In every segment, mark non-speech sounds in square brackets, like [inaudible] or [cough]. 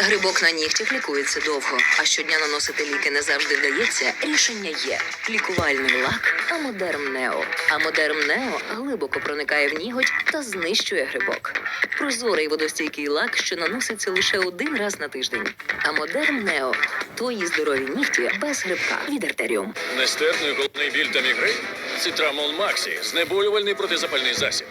Грибок на нігтях лікується довго, а щодня наносити ліки не завжди вдається. Рішення є: лікувальний лак Амодерм Нео. Амодерм Нео глибоко проникає в ніготь та знищує грибок. Прозорий водостійкий лак, що наноситься лише один раз на тиждень. Амодерм Нео твої здорові нігті без грибка від артеріум. Нестерпний головний біль та мігрень? Цитрамон Максі. Знеболювальний протизапальний засіб.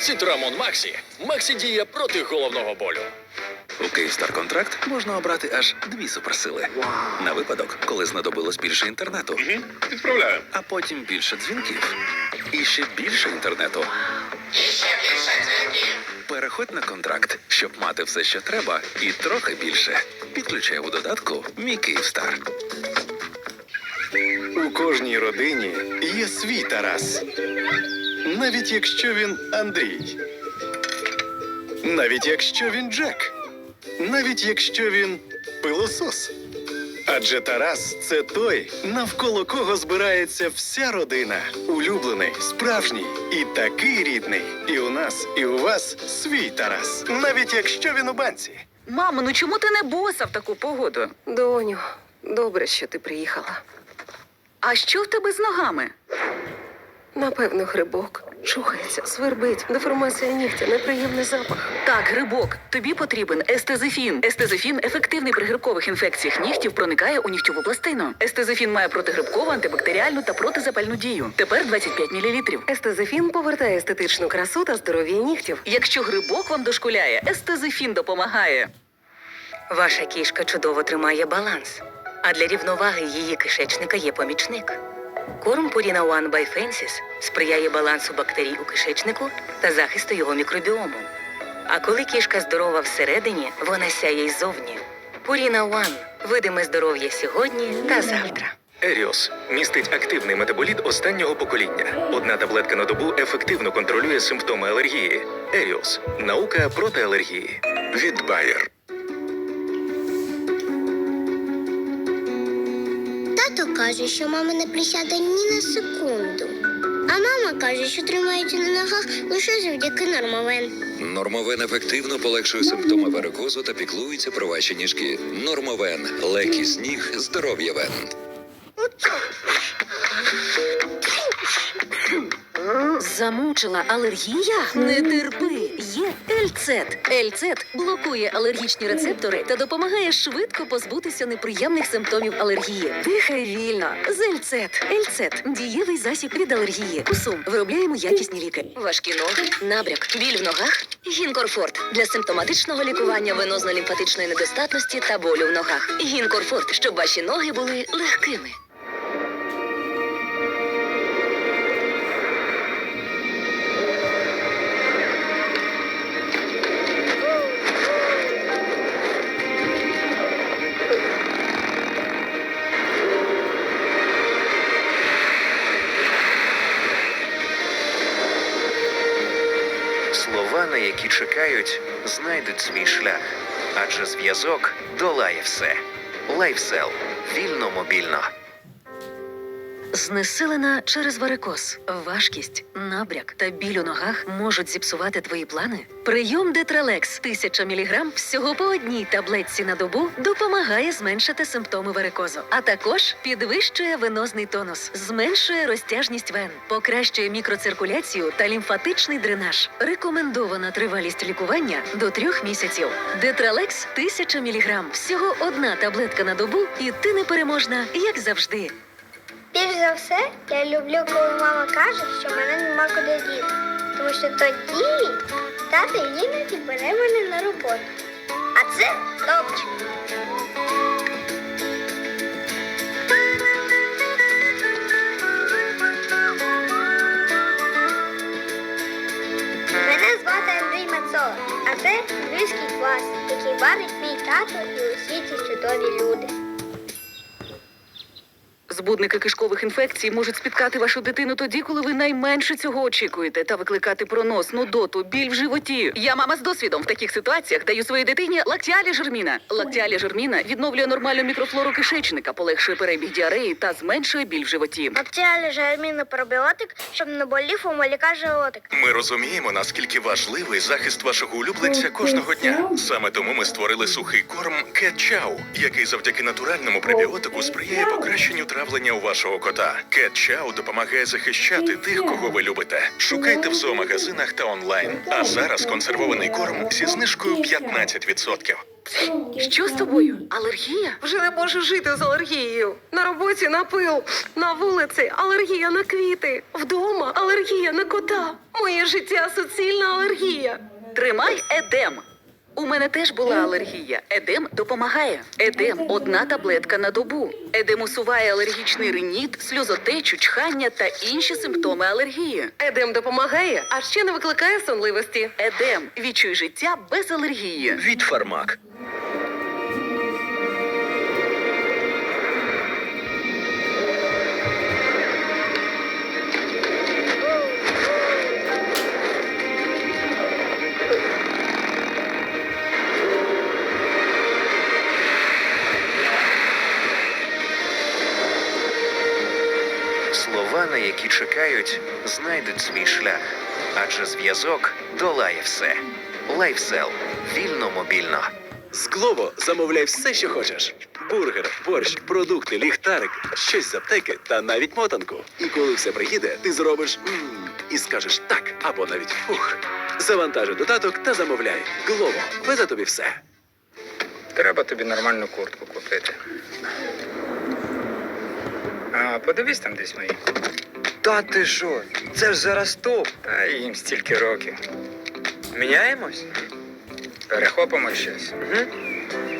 Цитрамон Максі. Максі діє проти головного болю. У Київстар контракт можна обрати аж дві суперсили. На випадок, коли знадобилось більше інтернету, Відправляю. а потім більше дзвінків. І ще більше інтернету. Переходь на контракт, щоб мати все, що треба, і трохи більше. Підключай у додатку Мій Київстар. У кожній родині є свій Тарас. Навіть якщо він Андрій. Навіть якщо він Джек. Навіть якщо він пилосос. Адже Тарас це той, навколо кого збирається вся родина. Улюблений, справжній і такий рідний. І у нас, і у вас свій Тарас. Навіть якщо він у банці. Мамо, ну чому ти не боса в таку погоду? Доню, добре, що ти приїхала. А що в тебе з ногами? Напевно, грибок. Чухається, свербить, деформація нігтя, неприємний запах. Так, грибок, тобі потрібен естезифін. Естезифін ефективний при грибкових інфекціях нігтів, проникає у нігтєву пластину. Естезифін має протигрибкову, антибактеріальну та протизапальну дію. Тепер 25 мл. Естезифін повертає естетичну красу та здоров'я нігтів. Якщо грибок вам дошкуляє, естезифін допомагає. Ваша кішка чудово тримає баланс, а для рівноваги її кишечника є помічник. Корм Purina One by Fences сприяє балансу бактерій у кишечнику та захисту його мікробіому. А коли кішка здорова всередині, вона сяє й зовні. Purina One – видиме здоров'я сьогодні та завтра. Еріос містить активний метаболіт останнього покоління. Одна таблетка на добу ефективно контролює симптоми алергії. Еріос наука проти алергії. Від Bayer. Каже, що мама не присяде ні на секунду. А мама каже, що тримається на ногах лише завдяки нормовен. Нормовен ефективно полегшує симптоми варикозу та піклується про ваші ніжки. Нормовен легкість ніг, здоров'я вен. Замучила алергія? Не терпи. Є Ельцет. Ельцет блокує алергічні рецептори та допомагає швидко позбутися неприємних симптомів алергії. Дихай вільно. З Ельцет. Ельцет дієвий засіб від алергії. Кусум. Виробляємо якісні ліки. Важкі ноги, набряк, біль в ногах. Гінкорфорт для симптоматичного лікування венозно-лімфатичної недостатності та болю в ногах. Гінкорфорт, щоб ваші ноги були легкими. Які чекають, знайдуть свій шлях. Адже зв'язок долає все. Лайфсел. Вільно мобільно. Знесилена через варикоз, важкість, набряк та біль у ногах можуть зіпсувати твої плани. Прийом Детралекс 1000 мг всього по одній таблетці на добу допомагає зменшити симптоми варикозу, а також підвищує венозний тонус, зменшує розтяжність вен, покращує мікроциркуляцію та лімфатичний дренаж. Рекомендована тривалість лікування до трьох місяців. Детралекс 1000 мг всього одна таблетка на добу, і ти непереможна, як завжди. Більш за все, я люблю, коли мама каже, що мене нема куди діти. Тому що тоді тато іноді бере мене на роботу. А це топчик. Мене звати Андрій Мацола, а це львівський клас, який варить мій тато і усі ці чудові люди. Збудники кишкових інфекцій можуть спіткати вашу дитину тоді, коли ви найменше цього очікуєте, та викликати пронос, нудоту, біль в животі. Я мама з досвідом в таких ситуаціях даю своїй дитині лактіалі жерміна. Лактіалі жерміна відновлює нормальну мікрофлору кишечника, полегшує перебіг діареї та зменшує біль в животі. Бактеріалі жермінний пробіотик, щоб не болів у малюка животик. Ми розуміємо, наскільки важливий захист вашого улюбленця кожного дня. Саме тому ми створили сухий корм Chow, який завдяки натуральному пребіотику сприяє покращенню травлення у вашого кота. Cat Chow допомагає захищати тих, кого ви любите. Шукайте в зоомагазинах та онлайн. А зараз консервований корм зі знижкою 15%. Що з тобою? Алергія? Вже не можу жити з алергією. На роботі на пил, на вулиці алергія на квіти, вдома алергія на кота. Моє життя суцільна алергія. Тримай едем. У мене теж була алергія. Едем допомагає. Едем одна таблетка на добу. Едем усуває алергічний риніт, сльозотечу, чхання та інші симптоми алергії. Едем допомагає, а ще не викликає сонливості. Едем відчуй життя без алергії. Від фармак. Слова, на які чекають, знайдуть свій шлях, адже зв'язок долає все. Лайфсел. Вільно мобільно. З Глово замовляй все, що хочеш: бургер, борщ, продукти, ліхтарик, щось з аптеки та навіть мотанку. І коли все приїде, ти зробиш «М» і скажеш так або навіть фух. Завантажи додаток та замовляй. Глово везе тобі все. Треба тобі нормальну куртку купити. А подивись там десь мої. Та ти що? Це ж зараз топ. Та їм стільки років. Міняємось? Перехопимо щось. Угу.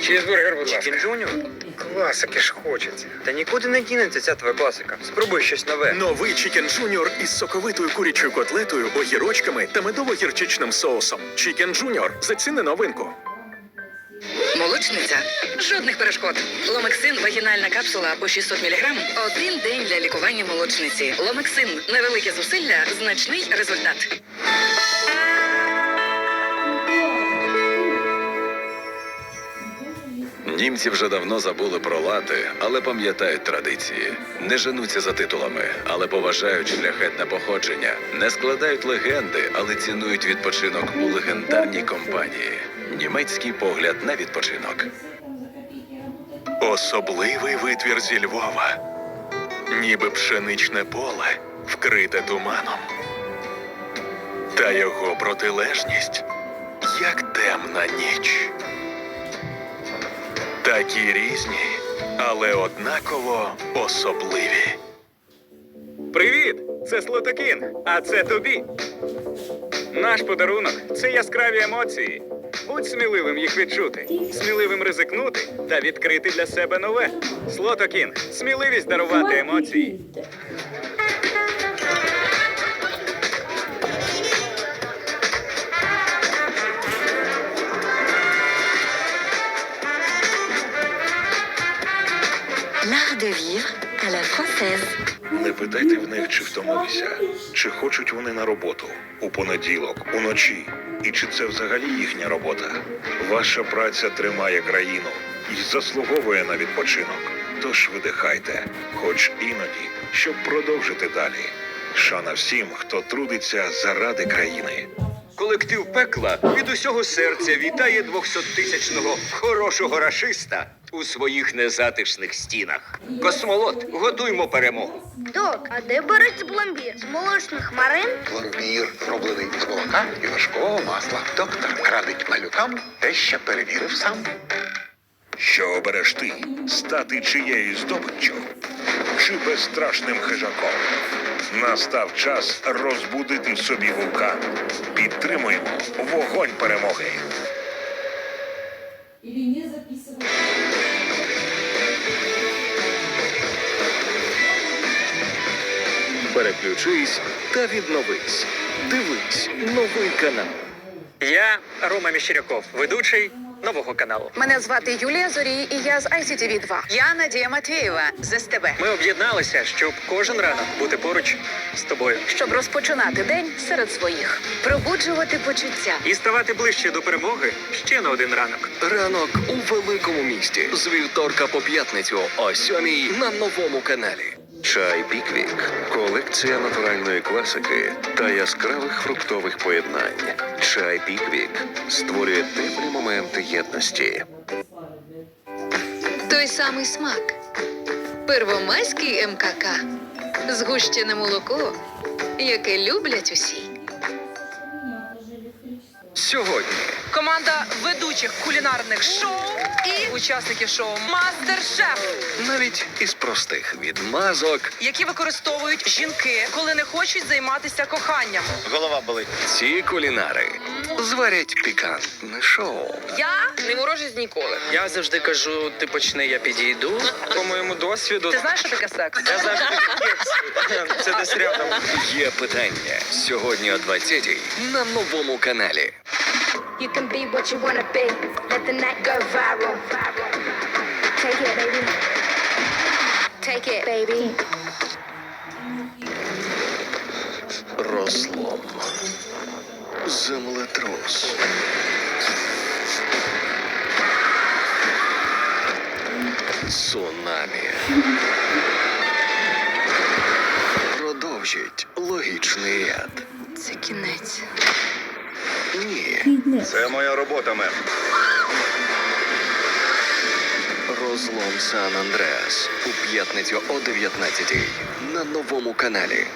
Чізбургер, будь ласка. Джуніор? Класики ж хочеться. Та нікуди не дінеться ця твоя класика. Спробуй щось нове. Новий Чікен Джуніор із соковитою курячою котлетою, огірочками та медово-гірчичним соусом. Чікен Джуніор. Заціни новинку. Молочниця. Жодних перешкод. Ломексин вагінальна капсула по 600 мг. Один день для лікування молочниці. Ломексин невелике зусилля, значний результат. Німці вже давно забули про лати, але пам'ятають традиції. Не женуться за титулами, але поважають шляхетне походження. Не складають легенди, але цінують відпочинок у легендарній компанії. Німецький погляд на відпочинок. Особливий витвір зі Львова. Ніби пшеничне поле, вкрите туманом. Та його протилежність, як темна ніч. Такі різні, але однаково особливі. Привіт! Це Слотокін, а це тобі. Наш подарунок це яскраві емоції. Будь сміливим їх відчути, сміливим ризикнути та відкрити для себе нове. Слотокін сміливість дарувати емоції. L'art Не питайте в них, чи втомилися, чи хочуть вони на роботу у понеділок, уночі, і чи це взагалі їхня робота. Ваша праця тримає країну і заслуговує на відпочинок. Тож видихайте, хоч іноді, щоб продовжити далі. Шана всім, хто трудиться заради країни. Колектив пекла від усього серця вітає 200-тисячного хорошого рашиста у своїх незатишних стінах. Космолот, готуймо перемогу. Док, а де береться пломбір? З молочних марин? Пломбір зроблений з молока і важкого масла. Доктор радить малюкам те, що перевірив сам. Що обереш ти стати чиєю здобиччю чи безстрашним хижаком? Настав час розбудити в собі вулкан. Підтримуємо вогонь перемоги. Переключись та відновись. Дивись новий канал. Я Рома Міщеряков, ведучий нового каналу. Мене звати Юлія Зорій, і я з ICTV 2. Я Надія Матвієва з СТБ. Ми об'єдналися, щоб кожен ранок бути поруч з тобою Щоб розпочинати день серед своїх, пробуджувати почуття. і ставати ближче до перемоги ще на один ранок. Ранок у великому місті з вівторка по п'ятницю о сьомій на новому каналі. Чай Піквік колекція натуральної класики та яскравих фруктових поєднань. Чай Піквік створює теплі моменти єдності. Той самий смак. Первомайський МКК. Згущене молоко, яке люблять усі. Сьогодні Команда ведучих кулінарних шоу і учасників шоу Мастер-шеф, навіть із простих відмазок які використовують жінки, коли не хочуть займатися коханням. Голова болить. ці кулінари зварять пікантне шоу. Я не ворожусь ніколи. Я завжди кажу: ти почни, я підійду. По моєму досвіду. Ти знаєш, що таке секс? Я завжди. [laughs] Це десь рядом. Є питання сьогодні о 20 на новому каналі. You can be what you wanna be. Let the night go viral. Take it, baby. Take it, baby. Розлом. Землетрус. Цунамі. Це моя робота, мем. Розлом Сан Андреас у п'ятницю о 19 на новому каналі.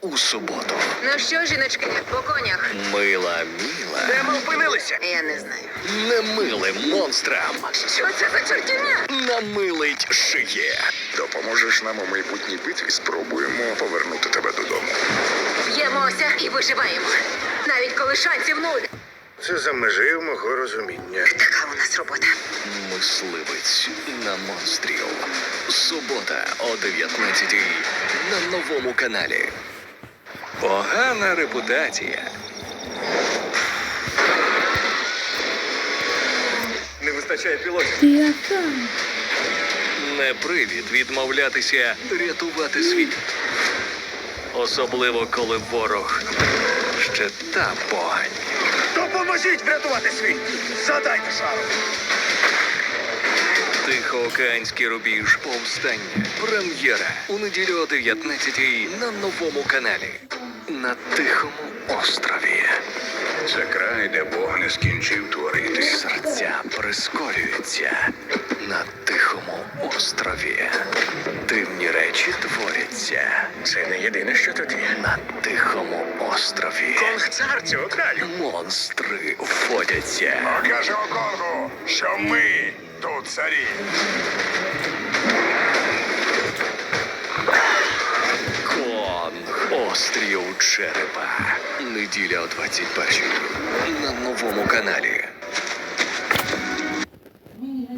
У суботу. Ну що, жіночки, по конях? Мила міла. Де ми опинилися? Я не знаю. Немилим монстрам. Що це за чортівня? Намилить шиє. Допоможеш нам у майбутній битві, спробуємо повернути тебе додому. Б'ємося і виживаємо. Навіть коли шансів нуль. Це за межею мого розуміння. Така у нас робота. Мисливець на монстрів. Субота о 19 на новому каналі. Погана репутація. Не вистачає пілотів. Не привід відмовлятися рятувати світ. Особливо, коли ворог ще та погань. Допоможіть врятувати світ! Задайте шару! Тихоокеанський рубіж повстання. Прем'єра у неділю о 19 на новому каналі. На Тихому острові. Це край, де Бог не скінчив творити. Серця прискорюються на острові. Дивні речі творяться Це не єдине, що тут є. на Тихому острові. Конг цар цього краю. Монстри водяться. Покажемо Конгу, що ми тут царі. Конг. Острів черепа. Неділя о 21 на новому каналі.